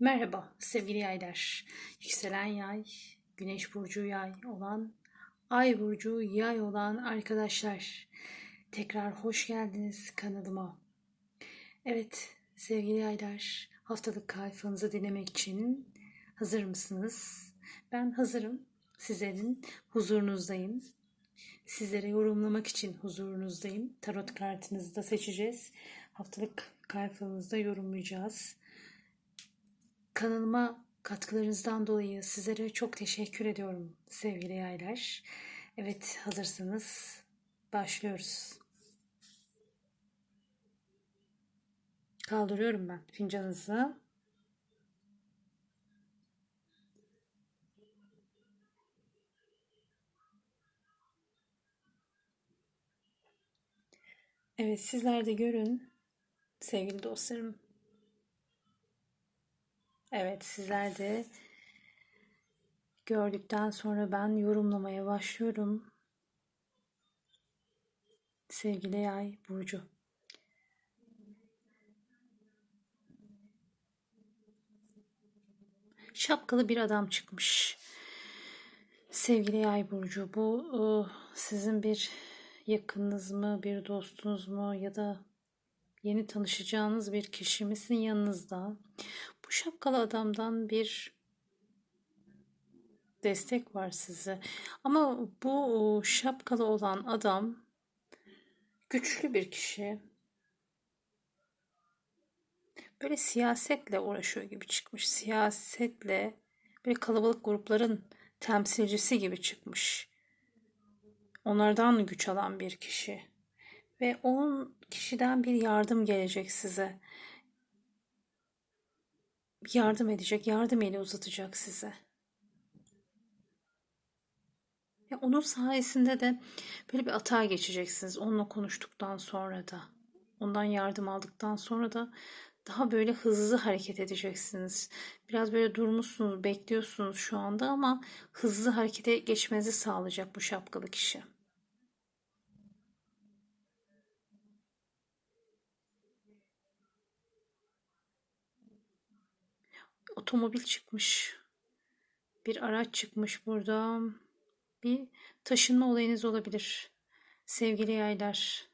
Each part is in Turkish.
Merhaba sevgili yaylar. Yükselen yay, güneş burcu yay olan, ay burcu yay olan arkadaşlar. Tekrar hoş geldiniz kanalıma. Evet sevgili yaylar, haftalık kayfanızı dinlemek için hazır mısınız? Ben hazırım. Sizlerin huzurunuzdayım. Sizlere yorumlamak için huzurunuzdayım. Tarot kartınızı da seçeceğiz. Haftalık kayfanızı da yorumlayacağız. Kanalıma katkılarınızdan dolayı sizlere çok teşekkür ediyorum sevgili yaylar. Evet hazırsanız başlıyoruz. Kaldırıyorum ben fincanınızı. Evet sizler de görün sevgili dostlarım. Evet sizler de gördükten sonra ben yorumlamaya başlıyorum. Sevgili Yay Burcu. Şapkalı bir adam çıkmış. Sevgili Yay Burcu bu e, sizin bir yakınınız mı, bir dostunuz mu ya da yeni tanışacağınız bir kişi misin yanınızda? Bu şapkalı adamdan bir destek var size. Ama bu şapkalı olan adam güçlü bir kişi. Böyle siyasetle uğraşıyor gibi çıkmış. Siyasetle böyle kalabalık grupların temsilcisi gibi çıkmış. Onlardan güç alan bir kişi. Ve on kişiden bir yardım gelecek size yardım edecek, yardım eli uzatacak size. Ya onun sayesinde de böyle bir atağa geçeceksiniz. Onunla konuştuktan sonra da, ondan yardım aldıktan sonra da daha böyle hızlı hareket edeceksiniz. Biraz böyle durmuşsunuz, bekliyorsunuz şu anda ama hızlı harekete geçmenizi sağlayacak bu şapkalı kişi. Otomobil çıkmış. Bir araç çıkmış burada. Bir taşınma olayınız olabilir. Sevgili yaylar.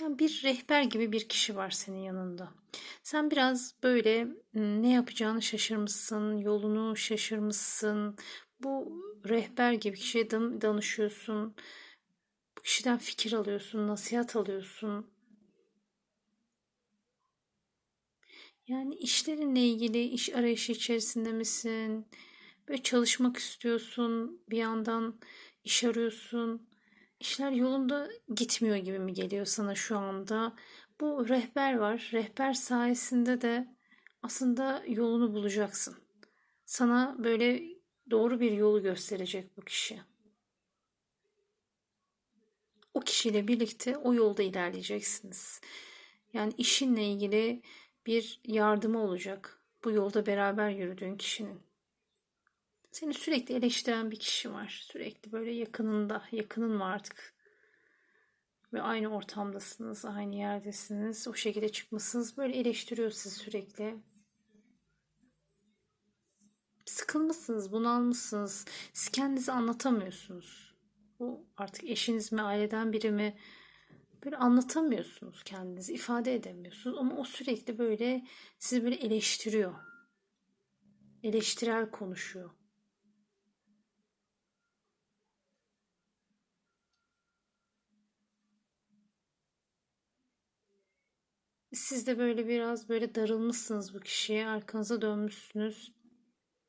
Yani bir rehber gibi bir kişi var senin yanında. Sen biraz böyle ne yapacağını şaşırmışsın, yolunu şaşırmışsın. Bu rehber gibi kişiye danışıyorsun. Bu kişiden fikir alıyorsun, nasihat alıyorsun. Yani işlerinle ilgili iş arayışı içerisinde misin? Böyle çalışmak istiyorsun, bir yandan iş arıyorsun işler yolunda gitmiyor gibi mi geliyor sana şu anda? Bu rehber var. Rehber sayesinde de aslında yolunu bulacaksın. Sana böyle doğru bir yolu gösterecek bu kişi. O kişiyle birlikte o yolda ilerleyeceksiniz. Yani işinle ilgili bir yardımı olacak. Bu yolda beraber yürüdüğün kişinin. Seni sürekli eleştiren bir kişi var. Sürekli böyle yakınında, yakının var artık. Ve aynı ortamdasınız, aynı yerdesiniz. O şekilde çıkmışsınız. Böyle eleştiriyor sizi sürekli. Sıkılmışsınız, bunalmışsınız. Siz kendinizi anlatamıyorsunuz. Bu artık eşiniz mi, aileden biri mi? Böyle anlatamıyorsunuz kendinizi, ifade edemiyorsunuz. Ama o sürekli böyle sizi böyle eleştiriyor. Eleştirel konuşuyor. Siz de böyle biraz böyle darılmışsınız bu kişiye. Arkanıza dönmüşsünüz.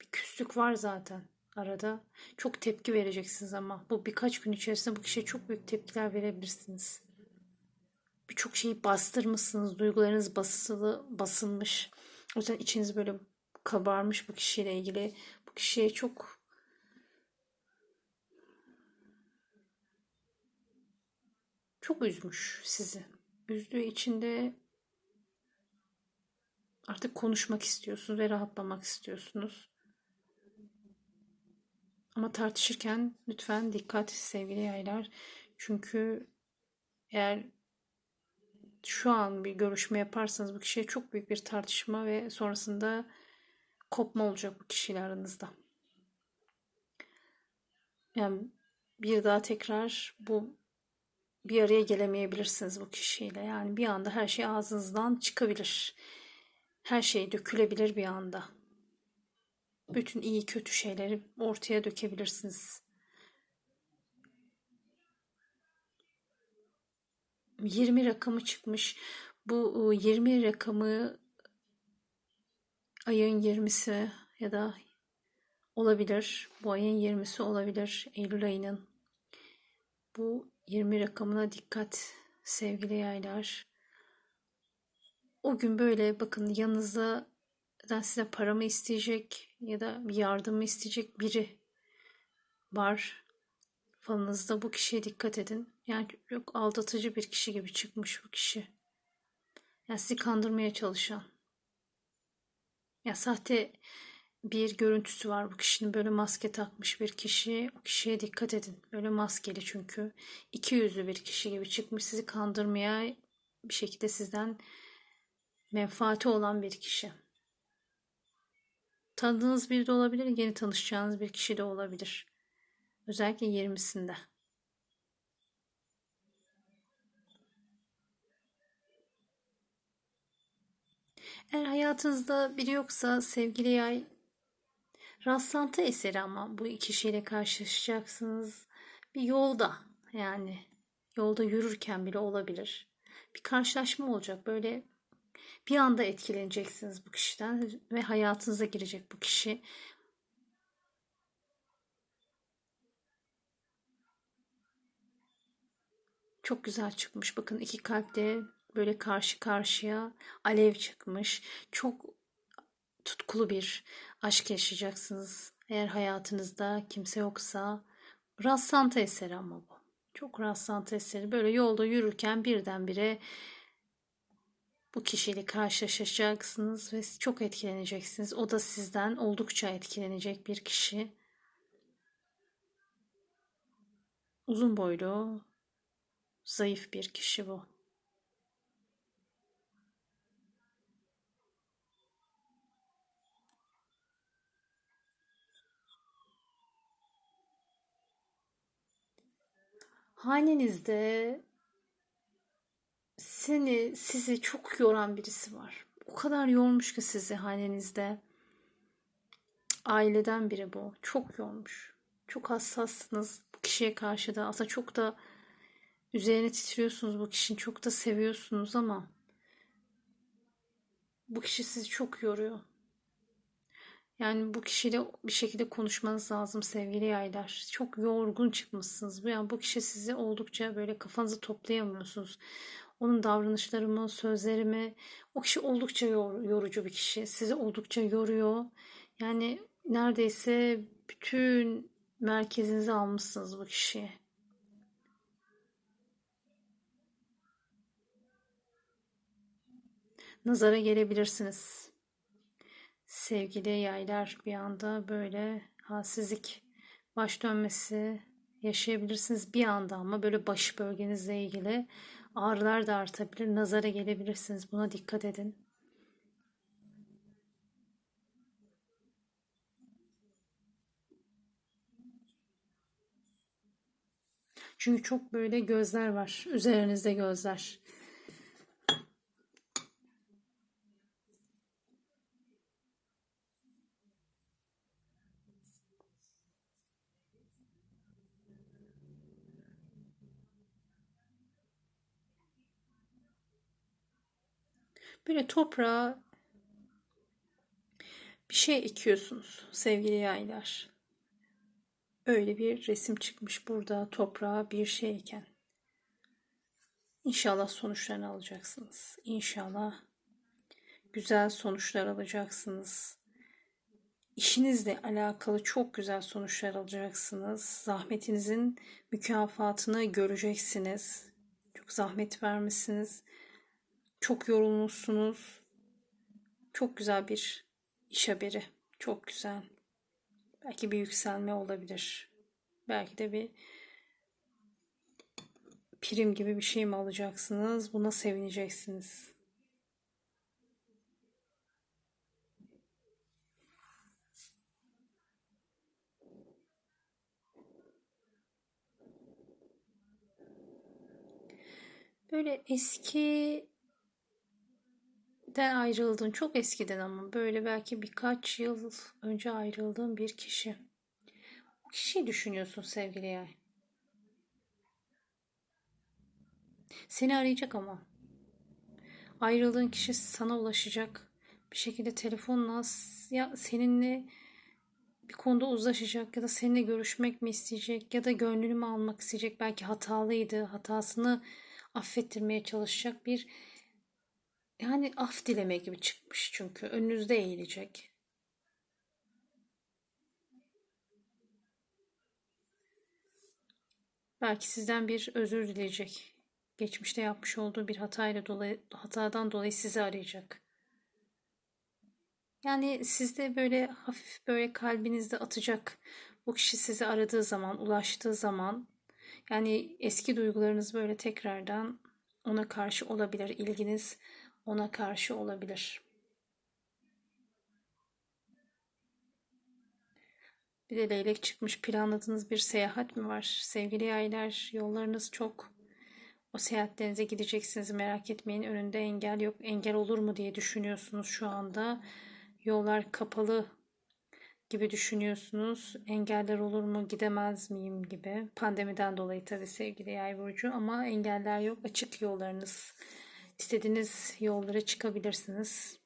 Bir küslük var zaten arada. Çok tepki vereceksiniz ama bu birkaç gün içerisinde bu kişiye çok büyük tepkiler verebilirsiniz. Birçok şeyi bastırmışsınız. Duygularınız basılı, basılmış. O yüzden içiniz böyle kabarmış bu kişiyle ilgili. Bu kişiye çok çok üzmüş sizi. Üzdüğü için de Artık konuşmak istiyorsunuz ve rahatlamak istiyorsunuz. Ama tartışırken lütfen dikkat sevgili yaylar. Çünkü eğer şu an bir görüşme yaparsanız bu kişiye çok büyük bir tartışma ve sonrasında kopma olacak bu kişiyle aranızda. Yani bir daha tekrar bu bir araya gelemeyebilirsiniz bu kişiyle. Yani bir anda her şey ağzınızdan çıkabilir. Her şey dökülebilir bir anda. Bütün iyi kötü şeyleri ortaya dökebilirsiniz. 20 rakamı çıkmış. Bu 20 rakamı ayın 20'si ya da olabilir. Bu ayın 20'si olabilir. Eylül ayının. Bu 20 rakamına dikkat sevgili yaylar. O gün böyle bakın yanınızda size para mı isteyecek ya da bir yardım mı isteyecek biri var. Falınızda bu kişiye dikkat edin. Yani çok aldatıcı bir kişi gibi çıkmış bu kişi. Yani sizi kandırmaya çalışan. Ya sahte bir görüntüsü var bu kişinin böyle maske takmış bir kişi. O kişiye dikkat edin. Böyle maskeli çünkü. iki yüzlü bir kişi gibi çıkmış sizi kandırmaya bir şekilde sizden menfaati olan bir kişi. Tanıdığınız biri de olabilir, yeni tanışacağınız bir kişi de olabilir. Özellikle 20'sinde. Eğer hayatınızda biri yoksa sevgili yay rastlantı eseri ama bu kişiyle karşılaşacaksınız. Bir yolda yani yolda yürürken bile olabilir. Bir karşılaşma olacak böyle bir anda etkileneceksiniz bu kişiden ve hayatınıza girecek bu kişi. Çok güzel çıkmış. Bakın iki kalpte böyle karşı karşıya alev çıkmış. Çok tutkulu bir aşk yaşayacaksınız. Eğer hayatınızda kimse yoksa rastlantı eseri ama bu. Çok rastlantı eseri. Böyle yolda yürürken birdenbire bu kişiyle karşılaşacaksınız ve çok etkileneceksiniz. O da sizden oldukça etkilenecek bir kişi. Uzun boylu, zayıf bir kişi bu. Hanenizde seni, sizi çok yoran birisi var. O kadar yormuş ki sizi hanenizde. Aileden biri bu. Çok yormuş. Çok hassassınız bu kişiye karşı da. Aslında çok da üzerine titriyorsunuz bu kişinin. Çok da seviyorsunuz ama bu kişi sizi çok yoruyor. Yani bu kişiyle bir şekilde konuşmanız lazım sevgili yaylar. Çok yorgun çıkmışsınız. Yani bu kişi sizi oldukça böyle kafanızı toplayamıyorsunuz. Onun davranışları mı, sözleri mi? O kişi oldukça yor, yorucu bir kişi. Sizi oldukça yoruyor. Yani neredeyse bütün merkezinizi almışsınız bu kişiye. Nazara gelebilirsiniz. Sevgili yaylar bir anda böyle halsizlik, baş dönmesi yaşayabilirsiniz bir anda ama böyle baş bölgenizle ilgili Ağrılar da artabilir, nazara gelebilirsiniz. Buna dikkat edin. Çünkü çok böyle gözler var. Üzerinizde gözler. Böyle toprağa bir şey ekiyorsunuz sevgili yaylar. Öyle bir resim çıkmış burada toprağa bir şey eken. İnşallah sonuçlarını alacaksınız. İnşallah güzel sonuçlar alacaksınız. İşinizle alakalı çok güzel sonuçlar alacaksınız. Zahmetinizin mükafatını göreceksiniz. Çok zahmet vermişsiniz. Çok yorulmuşsunuz. Çok güzel bir iş haberi. Çok güzel. Belki bir yükselme olabilir. Belki de bir prim gibi bir şey mi alacaksınız? Buna sevineceksiniz. Böyle eski den ayrıldın. Çok eskiden ama böyle belki birkaç yıl önce ayrıldığın bir kişi. O kişiyi düşünüyorsun sevgili yay. Seni arayacak ama. Ayrıldığın kişi sana ulaşacak. Bir şekilde telefonla ya seninle bir konuda uzlaşacak ya da seninle görüşmek mi isteyecek ya da gönlünü mü almak isteyecek. Belki hatalıydı. Hatasını affettirmeye çalışacak bir yani af dileme gibi çıkmış çünkü önünüzde eğilecek. Belki sizden bir özür dileyecek. Geçmişte yapmış olduğu bir hatayla dolayı, hatadan dolayı sizi arayacak. Yani sizde böyle hafif böyle kalbinizde atacak. Bu kişi sizi aradığı zaman, ulaştığı zaman yani eski duygularınız böyle tekrardan ona karşı olabilir. ilginiz ona karşı olabilir. Bir de leylek çıkmış planladığınız bir seyahat mi var? Sevgili yaylar yollarınız çok. O seyahatlerinize gideceksiniz merak etmeyin. Önünde engel yok. Engel olur mu diye düşünüyorsunuz şu anda. Yollar kapalı gibi düşünüyorsunuz. Engeller olur mu gidemez miyim gibi. Pandemiden dolayı tabii sevgili yay burcu ama engeller yok. Açık yollarınız. İstediğiniz yollara çıkabilirsiniz.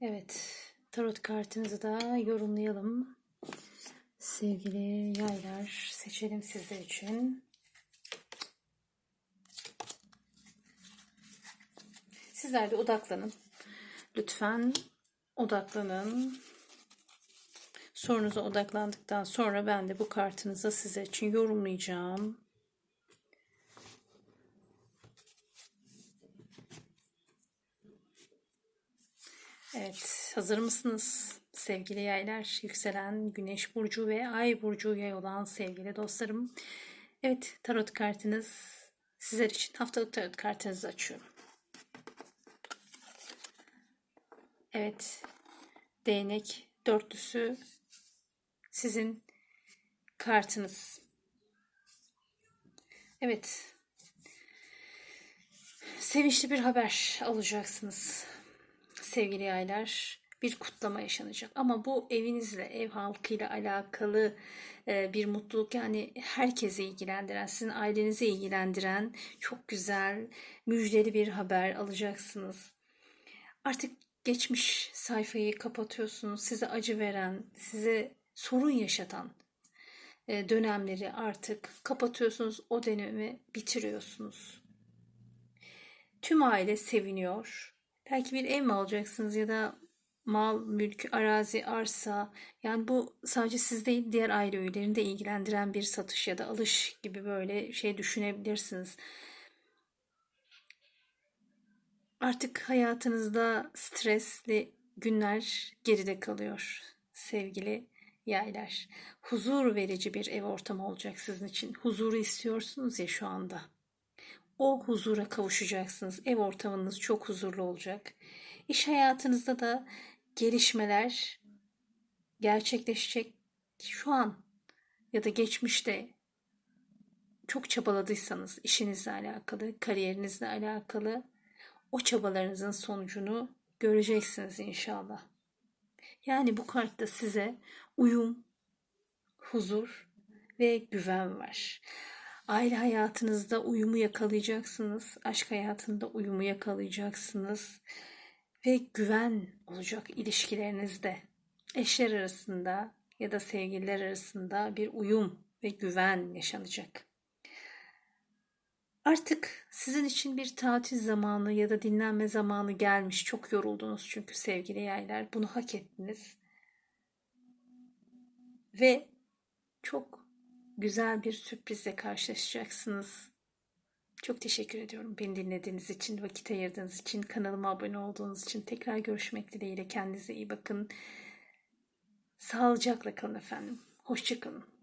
Evet, tarot kartınızı da yorumlayalım. Sevgili yaylar, seçelim sizler için. Sizler de odaklanın. Lütfen odaklanın. Sorunuza odaklandıktan sonra ben de bu kartınızı size için yorumlayacağım. Evet, hazır mısınız? Sevgili yaylar, yükselen güneş burcu ve ay burcu yay olan sevgili dostlarım. Evet, tarot kartınız sizler için haftalık tarot kartınızı açıyorum. Evet, değnek dörtlüsü sizin kartınız. Evet, sevinçli bir haber alacaksınız sevgili yaylar bir kutlama yaşanacak. Ama bu evinizle, ev halkıyla alakalı e, bir mutluluk yani herkese ilgilendiren, sizin ailenizi ilgilendiren çok güzel, müjdeli bir haber alacaksınız. Artık geçmiş sayfayı kapatıyorsunuz. Size acı veren, size sorun yaşatan e, dönemleri artık kapatıyorsunuz. O dönemi bitiriyorsunuz. Tüm aile seviniyor Belki bir ev mi alacaksınız ya da mal, mülk, arazi, arsa. Yani bu sadece siz değil diğer aile üyelerini de ilgilendiren bir satış ya da alış gibi böyle şey düşünebilirsiniz. Artık hayatınızda stresli günler geride kalıyor sevgili yaylar. Huzur verici bir ev ortamı olacak sizin için. Huzuru istiyorsunuz ya şu anda o huzura kavuşacaksınız. Ev ortamınız çok huzurlu olacak. İş hayatınızda da gelişmeler gerçekleşecek. Şu an ya da geçmişte çok çabaladıysanız işinizle alakalı, kariyerinizle alakalı o çabalarınızın sonucunu göreceksiniz inşallah. Yani bu kartta size uyum, huzur ve güven var. Aile hayatınızda uyumu yakalayacaksınız. Aşk hayatında uyumu yakalayacaksınız. Ve güven olacak ilişkilerinizde. eşler arasında ya da sevgililer arasında bir uyum ve güven yaşanacak. Artık sizin için bir tatil zamanı ya da dinlenme zamanı gelmiş. Çok yoruldunuz çünkü sevgili yaylar. Bunu hak ettiniz. Ve çok güzel bir sürprizle karşılaşacaksınız. Çok teşekkür ediyorum beni dinlediğiniz için, vakit ayırdığınız için, kanalıma abone olduğunuz için. Tekrar görüşmek dileğiyle kendinize iyi bakın. Sağlıcakla kalın efendim. Hoşçakalın.